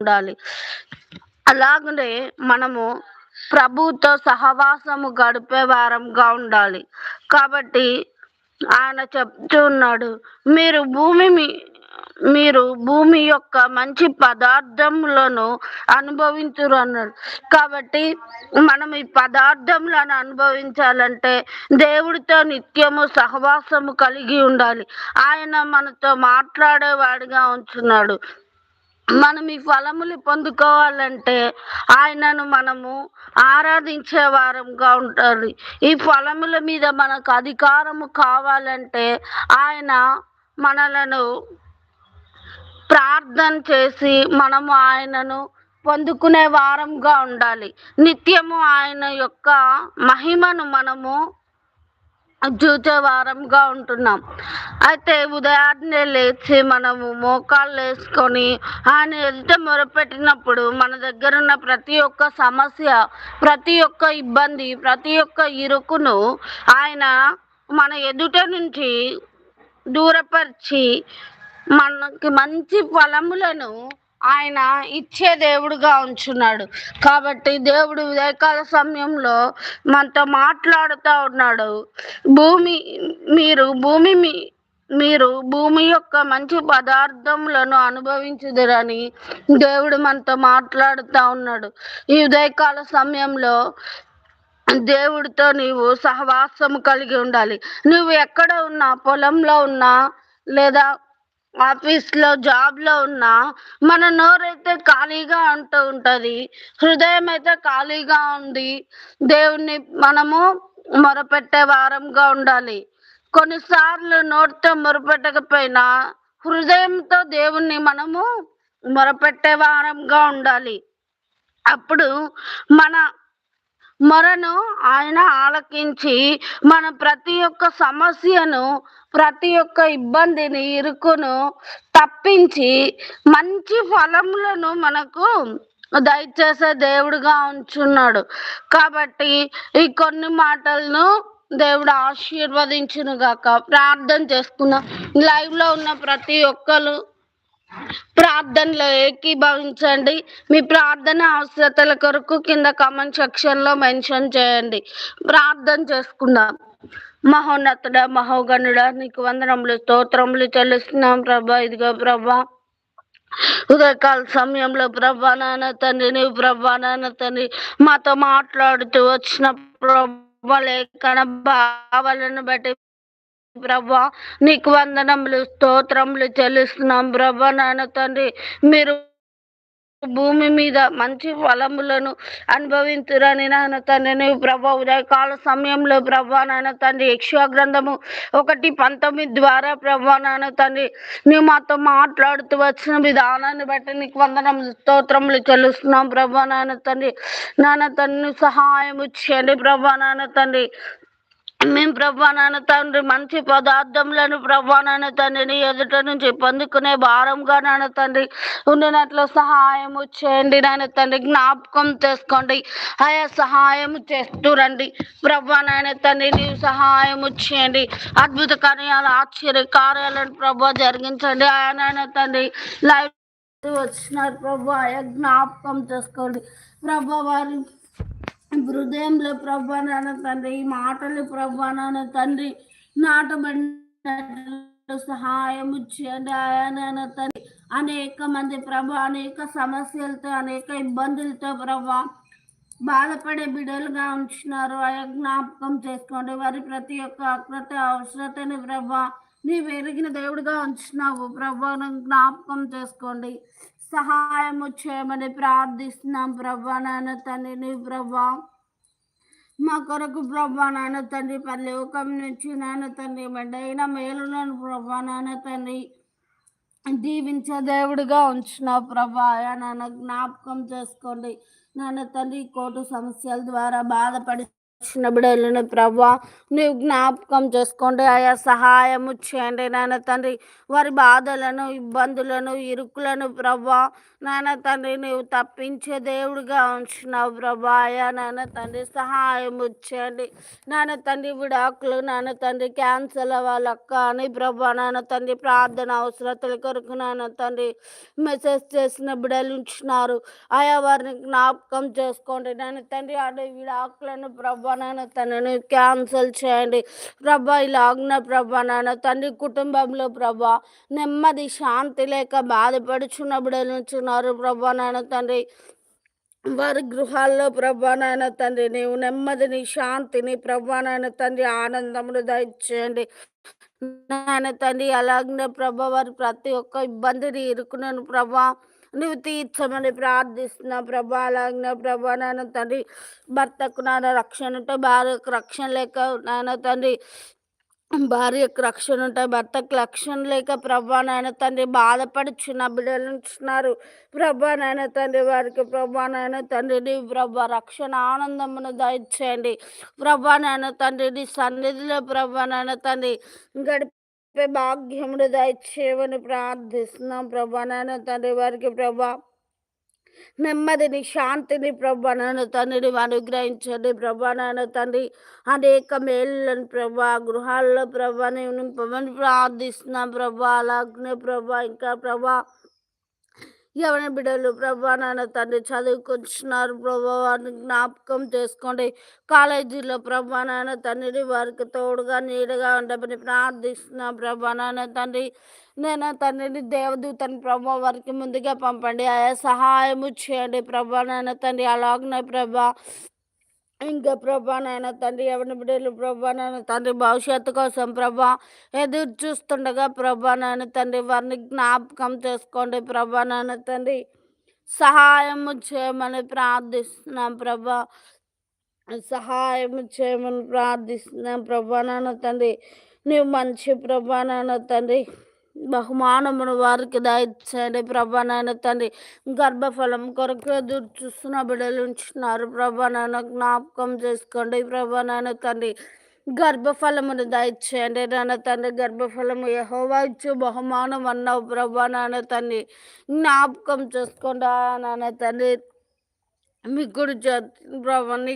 ఉండాలి అలాగనే మనము ప్రభుతో సహవాసము గడిపే వారంగా ఉండాలి. కాబట్టి ఆయన చెప్తూ ఉన్నాడు మీరు భూమి మీరు భూమి యొక్క మంచి పదార్థములను అనుభవించురు అన్నాడు కాబట్టి మనం ఈ పదార్థములను అనుభవించాలంటే దేవుడితో నిత్యము సహవాసము కలిగి ఉండాలి. ఆయన మనతో మాట్లాడేవాడిగా ఉంచున్నాడు. మనం ఈ ఫలములు పొందుకోవాలంటే ఆయనను మనము ఆరాధించే వారంగా ఉండాలి. ఈ ఫలముల మీద మనకు అధికారము కావాలంటే ఆయన మనలను ప్రార్థన చేసి మనము ఆయనను పొందుకునే వారంగా ఉండాలి. నిత్యము ఆయన యొక్క మహిమను మనము వారంగా ఉంటున్నాం. అయితే ఉదయాన్నే లేచి మనము మోకాళ్ళు వేసుకొని ఆయన ఎదుట మొరపెట్టినప్పుడు మన దగ్గర ఉన్న ప్రతి ఒక్క సమస్య ప్రతి ఒక్క ఇబ్బంది ప్రతి ఒక్క ఇరుకును ఆయన మన ఎదుట నుంచి దూరపరిచి మనకి మంచి ఫలములను ఆయన ఇచ్చే దేవుడుగా ఉంచున్నాడు. కాబట్టి దేవుడు ఉదయకాల సమయంలో మనతో మాట్లాడుతూ ఉన్నాడు. భూమి మీరు భూమి మీ మీరు భూమి యొక్క మంచి పదార్థములను అనుభవించుదరని దేవుడు మనతో మాట్లాడుతూ ఉన్నాడు. ఈ ఉదయకాల సమయంలో దేవుడితో నీవు సహవాసము కలిగి ఉండాలి. నువ్వు ఎక్కడ ఉన్నా పొలంలో ఉన్నా లేదా ఆఫీస్లో జాబ్లో ఉన్నా మన నోరైతే ఖాళీగా అంటూ ఉంటుంది. హృదయం అయితే ఖాళీగా ఉంది. దేవుణ్ణి మనము మొరపెట్టే వారంగా ఉండాలి. కొన్నిసార్లు నోటితో మొరపెట్టకపోయినా హృదయంతో దేవుణ్ణి మనము మొరపెట్టే వారంగా ఉండాలి. అప్పుడు మన మొరను ఆయన ఆలకించి మన ప్రతి ఒక్క సమస్యను ప్రతి ఒక్క ఇబ్బందిని ఇరుకును తప్పించి మంచి ఫలములను మనకు దయచేసే దేవుడుగా ఉంచున్నాడు. కాబట్టి ఈ కొన్ని మాటలను దేవుడు ఆశీర్వదించును గాక ప్రార్థన చేసుకున్న లైవ్లో ఉన్న ప్రతి ఒక్కరు ప్రార్థనలో ఏకీభవించండి మీ ప్రార్థన అవసరతల కొరకు కింద కామెంట్ సెక్షన్లో మెన్షన్ చేయండి. ప్రార్థన చేసుకుందాం. మహోన్నతుడ మహోగణుడ నీకు వందనములు స్తోత్రములు చెల్లిస్తున్నాం ప్రభా. ఇదిగో ప్రభా ఉదయకాల సమయంలో ప్రభా నాన్న తండ్రి నీవు ప్రభా నాన్న తండ్రి మాతో మాట్లాడుతూ వచ్చిన ప్రభా లేఖన భావాలను బట్టి ప్రభా నీకు వందనములు స్తోత్రములు చెల్లిస్తున్నాం ప్రభా నాన్న తండ్రి. మీరు భూమి మీద మంచి ఫలములను అనుభవించురని నాన్న తండ్రి. నీవు ప్రభా ఉదయకాల సమయంలో ప్రభా నాన్న తండ్రి యక్ష గ్రంథము ఒకటి పంతొమ్మిది ద్వారా ప్రభా నాన్న తండ్రి. నువ్వు మాతో మాట్లాడుతూ వచ్చిన విధానాన్ని బట్టి నీకు వందనం స్తోత్రములు చెల్లిస్తున్నాం ప్రభా నాన్న తండ్రి. నాన్న తండ్రి సహాయం చేయండి ప్రభా నాన్న తండ్రి. మేము ప్రభా నాన్న తండ్రి మంచి పదార్థములను ప్రభా నాన్న ఎదుట నుంచి పొందుకునే భారంగా నాన్న తండ్రి ఉండినట్లు సహాయము చేయండి నాన్న తండ్రి జ్ఞాపకం చేసుకోండి. ఆయా సహాయం చేస్తూ రండి. ప్రభానాయన తండ్రి నీవు సహాయము చేయండి. అద్భుత కార్యాలు ఆశ్చర్య కార్యాలను ప్రభా జరిగించండి. ఆయా నాయన తండ్రి లైవ్ వచ్చినారు ప్రభా. ఆయా జ్ఞాపకం చేసుకోండి. ప్రభా వారి హృదయంలో ప్రభా నాన్న తండ్రి ఈ మాటలు ప్రభా నాన్న తండ్రి నాటబడిన సహాయము చేయండి. ఆయా నాన్న తండ్రి అనేక మంది ప్రభా అనేక సమస్యలతో అనేక ఇబ్బందులతో ప్రభా బాధపడే బిడ్డలుగా ఉంచినారు ఆ జ్ఞాపకం చేసుకోండి. వారి ప్రతి ఒక్క అక్రత అవసరతని ప్రభా నీ వెరిగిన దేవుడిగా ఉంచినావు ప్రభా జ్ఞాపకం చేసుకోండి. సహాయము చేయమని ప్రార్థిస్తున్నాం ప్రభా నాన్న తండ్రి. నీ ప్రభా మా కొరకు ప్రభా నాన్న తండ్రి పల్లెకం నుంచి నాన్న తండ్రి మెడైన మేలులను ప్రభా నాన్న తండ్రి దీవించే దేవుడిగా ఉంచిన ప్రభా. నాన్న జ్ఞాపకం చేసుకోండి. నాన్న తండ్రి కోర్టు సమస్యల ద్వారా బాధపడి చిన్న బిడలను ప్రభా నీవు జ్ఞాపకం చేసుకోండి. ఆయా సహాయము చేయండి నాయన తండ్రి. వారి బాధలను ఇబ్బందులను ఇరుకులను ప్రభా నాయన తండ్రి నీవు తప్పించే దేవుడిగా ఉంచినావు ప్రభా. ఆయా నాయన తండ్రి సహాయం చేయండి. నాయన తండ్రి విడాకులు నాయన తండ్రి క్యాన్సర్ వాళ్ళక్క అని ప్రభా నాయన తండ్రి ప్రార్థన అవసరతల కొరకు నాయన తండ్రి మెసేజ్ చేసిన బిడలు ఉంచినారు ఆయా వారిని జ్ఞాపకం చేసుకోండి. నాయన తండ్రి అడవి విడాకులను ప్రభా నాయన తనని క్యాన్సల్ చేయండి. ప్రభా ఇలాగ్న ప్రభా నాయన తండ్రి కుటుంబంలో ప్రభా నెమ్మది శాంతి లేక బాధపడుచున్నప్పుడు నుంచున్నారు ప్రభా నాయన తండ్రి. వారి గృహాల్లో ప్రభా నాయన తండ్రి నీవు నెమ్మదిని శాంతిని ప్రభా నాయన తండ్రి ఆనందమును దయచేయండి. నాయన తండ్రి అలాగే ప్రభా వారి ప్రతి ఒక్క ఇబ్బందిని ఇరుకున్నాను ప్రభా. నువ్వు తీర్చమని ప్రార్థిస్తున్నా ప్రభా. అలాగే ప్రభా నాయన తండ్రి భర్తకు నాన్న రక్షణ ఉంటే భార్యకు రక్షణ లేక నాయన తండ్రి భార్యకు రక్షణ ఉంటాయి భర్తకు రక్షణ లేక ప్రభా నాయన తండ్రి బాధపడుచున్న బిడ్డలు ఉంటున్నారు ప్రభా నాయన తండ్రి వారికి ప్రభా నాయన తండ్రిని ప్రభా రక్షణ ఆనందమును దయచేయండి ప్రభా నాయన తండ్రిని సన్నిధిలో ప్రభా నాయన తండ్రి గడిపే భాగ్యమును దయచేయమని ప్రార్థిస్తున్నాం. ప్రభా నాయన తండ్రి వారికి ప్రభా నెమ్మదిని శాంతిని ప్రభా నాన్న తండ్రిని అనుగ్రహించండి ప్రభా నాన్న తండ్రి. అనేక మేళ్ళని ప్రభా గృహాల్లో ప్రభా నేను నింపమని ప్రార్థిస్తున్నాం ప్రభా. అలాగనే ప్రభా ఇంకా ప్రభా ఎవరి బిడ్డలు ప్రభా నాన్న తండ్రి చదువుకొచ్చినారు ప్రభా. వారిని జ్ఞాపకం చేసుకోండి. కాలేజీలో ప్రభా నాన్న తండ్రి వారికి తోడుగా నీడగా ఉండమని ప్రార్థిస్తున్నాం ప్రభా నాన్న తండ్రి. నేను తండ్రిని దేవదూతని ప్రభా వారికి ముందుగా పంపండి. ఆయా సహాయము చేయండి ప్రభా నాయన తండ్రి. అలాగనే ప్రభా ఇంకా ప్రభా నాయన తండ్రి ఎవరిని బిడ్డలు ప్రభా నాయన తండ్రి భవిష్యత్తు కోసం ప్రభా ఎదురు చూస్తుండగా ప్రభా నాయన తండ్రి వారిని జ్ఞాపకం చేసుకోండి ప్రభా నాయన తండ్రి. సహాయము చేయమని ప్రార్థిస్తున్నాం ప్రభా. సహాయం చేయమని ప్రార్థిస్తున్నాం ప్రభా నాన్న తండ్రి. నీవు మంచి ప్రభా నాన్న తండ్రి. బహుమానమును వారికి దయచేయండి ప్రభా నాయన తండ్రి గర్భఫలం కొరకు ఎదురు చూస్తున్న బిడ్డలు ఉంచున్నారు ప్రభా నాయన జ్ఞాపకం చేసుకోండి. ప్రభా నాయన తండ్రి గర్భఫలమును దయచేయండి నాన్న తండ్రి గర్భఫలము యహోవా ఇచ్చు బహుమానం అన్నావు. ప్రభా నాన్న తండ్రి జ్ఞాపకం చేసుకోండి. నాన్న తండ్రి మీ గుడి ప్రభా నీ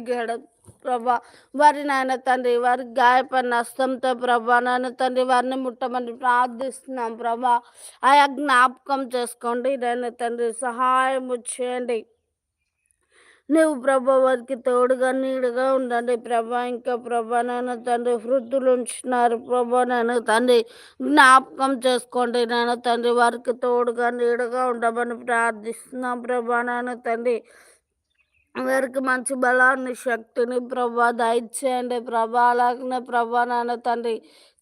ప్రభా వారి నాయన తండ్రి వారి గాయపడిన హస్తంతో ప్రభా నాయన తండ్రి వారిని ముట్టమని ప్రార్థిస్తున్నాం ప్రభా. ఆయా జ్ఞాపకం చేసుకోండి నాయన తండ్రి సహాయం చేయండి. నువ్వు ప్రభా వారికి తోడుగా నీడుగా ఉండండి ప్రభా. ఇంకా ప్రభా నాన్న తండ్రి వృద్ధులు ఉంచున్నారు ప్రభా నాన్న తండ్రి. జ్ఞాపకం చేసుకోండి నాన్న తండ్రి వారికి తోడుగా నీడుగా ఉండమని ప్రార్థిస్తున్నాం ప్రభా నాన్న తండ్రి. వారికి మంచి బలాన్ని శక్తిని ప్రభా దయచేయండి. ప్రభా అలాగనే ప్రభా నాన్న తండ్రి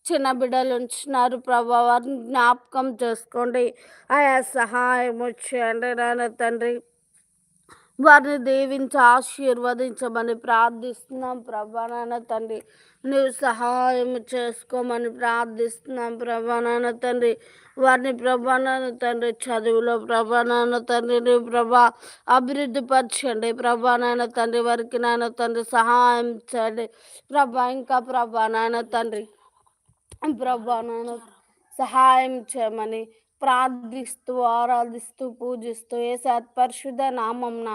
చిన్న బిడ్డలు ఉంచినారు ప్రభా వారిని జ్ఞాపకం చేసుకోండి. ఆయా సహాయం చేయండి నాన్న తండ్రి. వారిని దీవించి ఆశీర్వదించమని ప్రార్థిస్తున్నాం ప్రభానాన్న తండ్రి. నువ్వు సహాయం చేసుకోమని ప్రార్థిస్తున్నాం ప్రభానాన్న తండ్రి. వారిని ప్రభానాన్న తండ్రి చదువులో ప్రభానాన్న తండ్రి. నువ్వు ప్రభా అభివృద్ధి పరచండి ప్రభానాన్న తండ్రి. వారికి నాన్న తండ్రి సహాయం చేయండి ప్రభా. ఇంకా ప్రభానాన్న తండ్రి ప్రభానాన్న సహాయం చేయమని ప్రార్థిస్తూ ఆరాధిస్తూ పూజిస్తూ ఏ సత్పరిశుద్ధ నామంన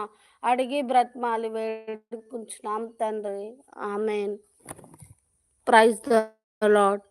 అడిగి బ్రత్మాలి వేడుకుంటున్నాం తండ్రి. ఆమెన్. Praise the lord